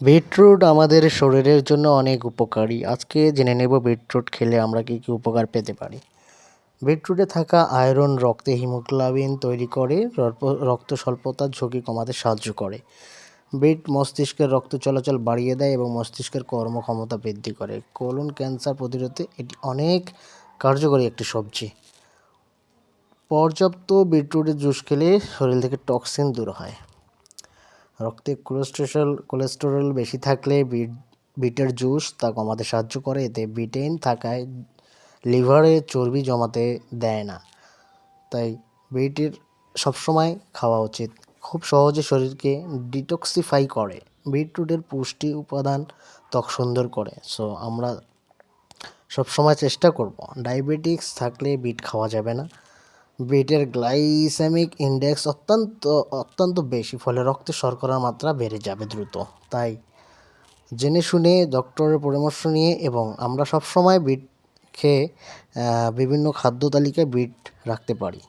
Beetroot আমাদের শরীরের জন্য অনেক উপকারী। আজকে জেনে নেব বিটরুট খেলে আমরা কী কী উপকার পেতে পারি। বিটরুটে থাকা আয়রন রক্তে হিমোগ্লোবিন তৈরি করে, রক্ত স্বল্পতার ঝুঁকি কমাতে সাহায্য করে। বিট মস্তিষ্কের রক্ত চলাচল বাড়িয়ে দেয় এবং মস্তিষ্কের কর্মক্ষমতা বৃদ্ধি করে। কোলন ক্যান্সার প্রতিরোধে এটি অনেক কার্যকরী একটি সবজি। পর্যাপ্ত বিটরুটের জুস খেলে শরীর থেকে টক্সিন দূর হয়। রক্তে কোলেস্টেরল কোলেস্টেরল বেশি থাকলে বিট, বিটের জুস তা কমাতে সাহায্য করে। এতে বিটেন থাকায় লিভারে চর্বি জমাতে দেয় না। তাই বিটের সবসময় খাওয়া উচিত। খুব সহজে শরীরকে ডিটক্সিফাই করে। বিটরুটের পুষ্টি উপাদান ত্বক সুন্দর করে। সো আমরা সবসময় চেষ্টা করব। ডায়াবেটিক্স থাকলে বিট খাওয়া যাবে না। বিটের গ্লাইসেমিক ইন্ডেক্স অত্যন্ত অত্যন্ত বেশি, ফলে রক্তে শর্করার মাত্রা বেড়ে যাবে দ্রুত। তাই জেনে শুনে ডক্টরের পরামর্শ নিয়ে এবং আমরা সবসময় বিট খেয়ে বিভিন্ন খাদ্য তালিকায় বিট রাখতে পারি।